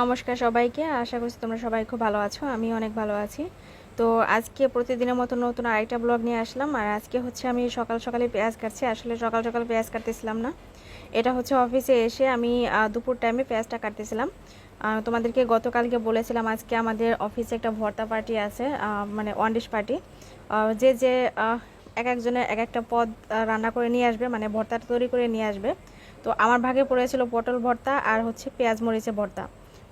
নমস্কার সবাইকে। আশা করছি তোমরা সবাই খুব ভালো আছো আমি অনেক ভালো আছি। তো আজকে প্রতিদিনের মতো নতুন আরেকটা ব্লগ নিয়ে আসলাম। আর আজকে হচ্ছে আমি সকাল সকালে পেঁয়াজ কাটছি, আসলে সকাল সকাল পেঁয়াজ কাটতেছিলাম না। এটা হচ্ছে অফিসে এসে আমি দুপুর টাইমে পেঁয়াজটা কাটতেছিলাম। তোমাদেরকে গতকালকে বলেছিলাম আজকে আমাদের অফিসে একটা ভর্তা পার্টি আছে মানে ওয়ান ডিশ পার্টি যে যে এক একজনের এক একটা পদ রান্না করে নিয়ে আসবে মানে ভর্তাটা তৈরি করে নিয়ে আসবে। তো আমার ভাগে পড়েছিল পটল ভর্তা আর হচ্ছে পেঁয়াজ মরিচে ভর্তা।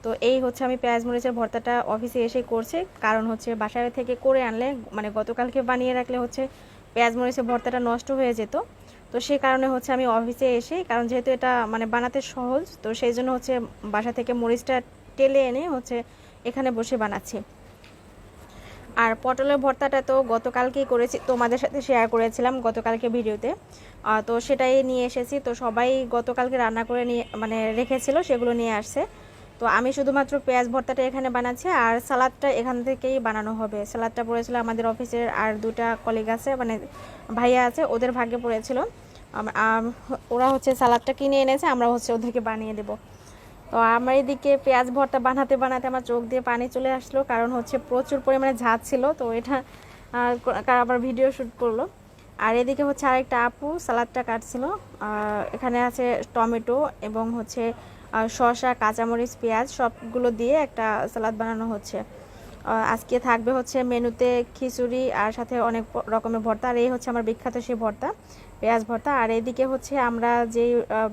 তো এই হচ্ছে আমি পেঁয়াজ মরিচের ভর্তাটা অফিসে এসে করছে। কারণ হচ্ছে বাসায় থেকে করে আনলে মানে গতকালকে বানিয়ে রাখলে হচ্ছে পেঁয়াজ মরিচের ভর্তাটা নষ্ট হয়ে যেত। তো সেই কারণে হচ্ছে আমি অফিসে এসে কারণ যেহেতু এটা মানে বানাতে সহজ, তো সেই জন্য হচ্ছে বাসা থেকে মরিচটা টেলে এনে হচ্ছে এখানে বসে বানাচ্ছি। আর পটলের ভর্তাটা তো গতকালকেই করেছি, তোমাদের সাথে শেয়ার করেছিলাম গতকালকে ভিডিওতে। তো সেটাই নিয়ে এসেছি, তো সবাই গতকালকে রান্না করে নিয়ে মানে রেখেছিল, সেগুলো নিয়ে আসছে। তো আমি শুধুমাত্র পেঁয়াজ ভর্তাটা এখানে বানাচ্ছি আর সালাদটা এখান থেকেই বানানো হবে। সালাদটা পড়েছিল আমাদের অফিসের আর দুটা কলিগ আছে মানে ভাইয়া আছে, ওদের ভাগ্যে পড়েছিল। ওরা হচ্ছে সালাদটা কিনে এনেছে, আমরা হচ্ছে ওদেরকে বানিয়ে দেবো। তো আমার এদিকে পেঁয়াজ ভর্তা বানাতে বানাতে আমার চোখ দিয়ে পানি চলে আসলো, কারণ হচ্ছে প্রচুর পরিমাণে ঝাঁজ ছিল, তো এটা আবার ভিডিও শ্যুট করল। আর এদিকে হচ্ছে আরেকটা আপু সালাদটা কাটছিল এখানে আছে টমেটো এবং হচ্ছে শসা, কাঁচামরিচ, পেঁয়াজ সবগুলো দিয়ে একটা সালাদ বানানো হচ্ছে। আজকে থাকবে হচ্ছে মেনুতে খিচুড়ি আর সাথে অনেক রকমের ভর্তা। আর এই হচ্ছে আমার বিখ্যাত সেই ভর্তা, পেঁয়াজ ভর্তা। আর এদিকে হচ্ছে আমরা যেই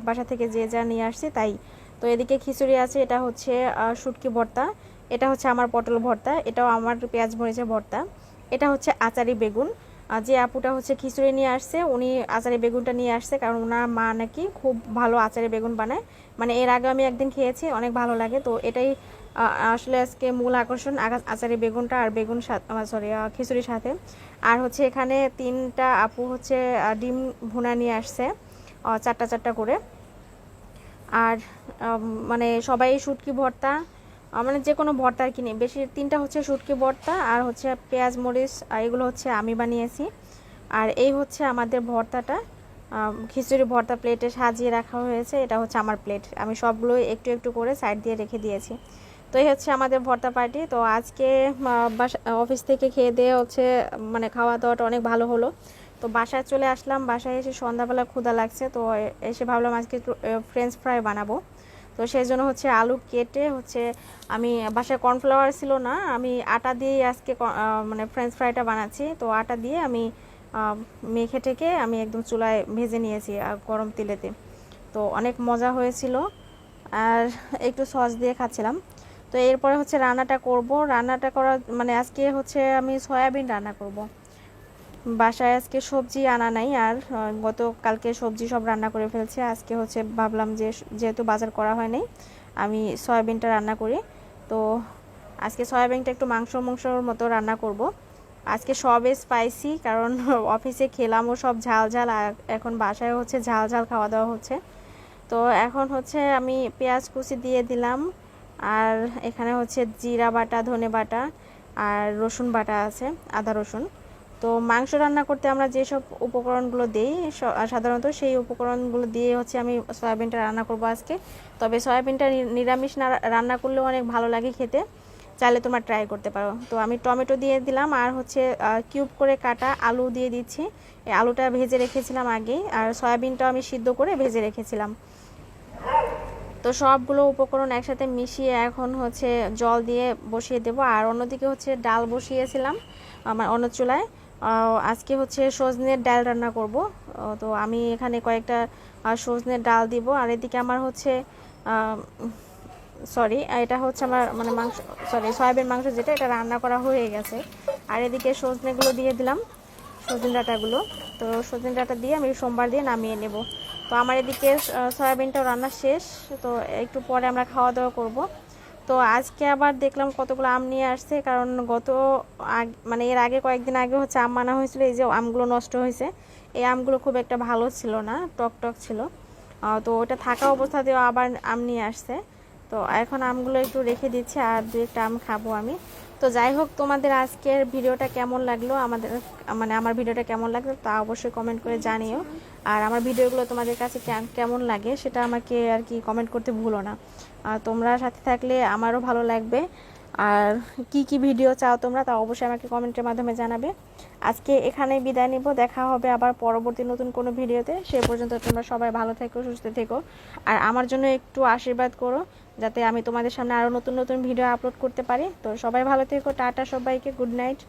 বাসা থেকে যে যা নিয়ে আসছি তাই। তো এদিকে খিচুড়ি আছে, এটা হচ্ছে শুটকি ভর্তা। এটা হচ্ছে আমার পটল ভর্তা, এটাও আমার পেঁয়াজ মরিচের ভর্তা। এটা হচ্ছে আচারি বেগুন। যে আপুটা হচ্ছে খিচুড়ি নিয়ে আসছে, উনি আচারি বেগুনটা নিয়ে আসছে, কারণ ওনার মা নাকি খুব ভালো আচারি বেগুন বানায়। মানে এর আগে আমি একদিন খেয়েছি, অনেক ভালো লাগে। তো এটাই আসলে আজকে মূল আকর্ষণ আচারি বেগুনটা আর বেগুন সরি খিচুড়ির সাথে। আর হচ্ছে এখানে তিনটা আপু হচ্ছে ডিম ভুনা নিয়ে আসছে চারটা চারটা করে। আর মানে সবাই শুটকি ভর্তা মানে যে কোনো ভর্তা আর কি নেই বেশি তিনটা হচ্ছে শুটকি ভর্তা, আর হচ্ছে পেঁয়াজ, মরিচ, আর এগুলো হচ্ছে আমি বানিয়েছি। আর এই হচ্ছে আমাদের ভর্তাটা। খিচুড়ি ভর্তা প্লেটে সাজিয়ে রাখা হয়েছে। এটা হচ্ছে আমার প্লেট। আমি সবগুলো একটু একটু করে সাইড দিয়ে রেখে দিয়েছি। তো এই হচ্ছে আমাদের ভর্তা পার্টি। তো আজকে অফিস থেকে খেয়ে দিয়ে হচ্ছে মানে খাওয়া দাওয়াটা অনেক ভালো হলো। তো বাসায় চলে আসলাম। বাসায় এসে সন্ধ্যাবেলা ক্ষুধা লাগছে। তো এসে ভাবলাম আজকে একটু ফ্রেঞ্চ ফ্রাই বানাবো। তো সেই জন্য হচ্ছে আলু কেটে হচ্ছে আমি, বাসায় কর্নফ্লাওয়ার ছিল না, আমি আটা দিয়েই আজকে মানে ফ্রেঞ্চ ফ্রাইটা বানাচ্ছি। তো আটা দিয়ে আমি মেখে টেকে আমি একদম চুলায় ভেজে নিয়েছি গরম তেলেতে। তো অনেক মজা হয়েছিল। আর একটু সস দিয়ে খাচ্ছিলাম। তো এরপরে হচ্ছে রান্নাটা করব। রান্নাটা করা মানে আজকে হচ্ছে আমি সয়াবিন রান্না করব। বাসায় আজকে সবজি আনা নাই আর গত কালকে সবজি সব রান্না করে ফেলছে। আজকে হচ্ছে ভাবলাম যে যেহেতু বাজার করা হয় নাই, আমি সয়াবিনটা রান্না করি। তো আজকে সয়াবিনটা একটু মাংস মাংসর মতো রান্না করব। আজকে সবে স্পাইসি কারণ অফিসে খেলামও সব ঝাল ঝাল এখন বাসায় হচ্ছে ঝাল ঝাল খাওয়া দাওয়া হচ্ছে। তো এখন হচ্ছে আমি পেঁয়াজ কুচি দিয়ে দিলাম, আর এখানে হচ্ছে জিরা বাটা, ধনে বাটা, আর রসুন বাটা আছে, আদা রসুন। তো মাংস রান্না করতে আমরা যেসব উপকরণগুলো দিই সাধারণত সেই উপকরণগুলো দিয়ে হচ্ছে আমি সয়াবিনটা রান্না করব আজকে। তবে সয়াবিনটা নিরামিষ না, রান্না করলেও অনেক ভালো লাগে খেতে। চাইলে তোমরা ট্রাই করতে পারো। তো আমি টমেটো দিয়ে দিলাম আর হচ্ছে কিউব করে কাটা আলু দিয়ে দিচ্ছি। আলুটা ভেজে রেখেছিলাম আগেই আর সয়াবিনটাও আমি সিদ্ধ করে ভেজে রেখেছিলাম। তো সবগুলো উপকরণ একসাথে মিশিয়ে এখন হচ্ছে জল দিয়ে বসিয়ে দেবো। আর অন্যদিকে হচ্ছে ডাল বসিয়েছিলাম আমার অন্য চুলায়। আজকে হচ্ছে সজনের ডাল রান্না করব। তো আমি এখানে কয়েকটা সজনের ডাল দিব। আর এদিকে আমার হচ্ছে সরি এটা হচ্ছে আমার মানে মাংস সরি সয়াবিন মাংস যেটা, এটা রান্না করা হয়ে গেছে। আর এদিকে সজনেগুলো দিয়ে দিলাম, সজনে ডাঁটাগুলো। তো সজনে ডাঁটা দিয়ে আমি সোমবার দিয়ে নামিয়ে নেব। তো আমার এদিকে সয়াবিনটাও রান্না শেষ। তো একটু পরে আমরা খাওয়া দাওয়া করব। তো আজকে আবার দেখলাম কতগুলো আম নিয়ে আসছে, কারণ গত মানে এর আগে কয়েকদিন আগে হচ্ছে আম মানা হয়েছিল, এই যে আমগুলো নষ্ট হয়েছে। এই আমগুলো খুব একটা ভালো ছিল না, টক টক ছিল। তো ওটা থাকা অবস্থাতেও আবার আম নিয়ে আসছে। তো এখন আমগুলো একটু রেখে দিচ্ছি, আর দু একটা আম খাব আমি। তো যাই হোক, তোমাদের আজকের ভিডিওটা কেমন লাগল? আমাদের মানে আমার ভিডিওটা কেমন লাগল তা অবশ্যই কমেন্ট করে জানিও। আর আমার ভিডিওগুলো তোমাদের কাছে কেমন লাগে সেটা আমাকে আর কি কমেন্ট করতে ভুলো না। তোমরা সাথে থাকলে আমারও ভালো লাগবে। আর কি কি ভিডিও চাও তোমরা তা অবশ্যই আমাকে কমেন্টের মাধ্যমে জানাবে। আজকে এখানে বিদায় নিব, দেখা হবে আবার পরবর্তী নতুন কোনো ভিডিওতে। সে পর্যন্ত তোমরা সবাই ভালো থেকো, সুস্থ থেকো। আর আমার জন্য একটু আশীর্বাদ করো, যাতে আমি তোমাদের সামনে আরও নতুন নতুন ভিডিও আপলোড করতে পারি। তো সবাই ভালো থেকো, টাটা সবাইকে, গুড নাইট।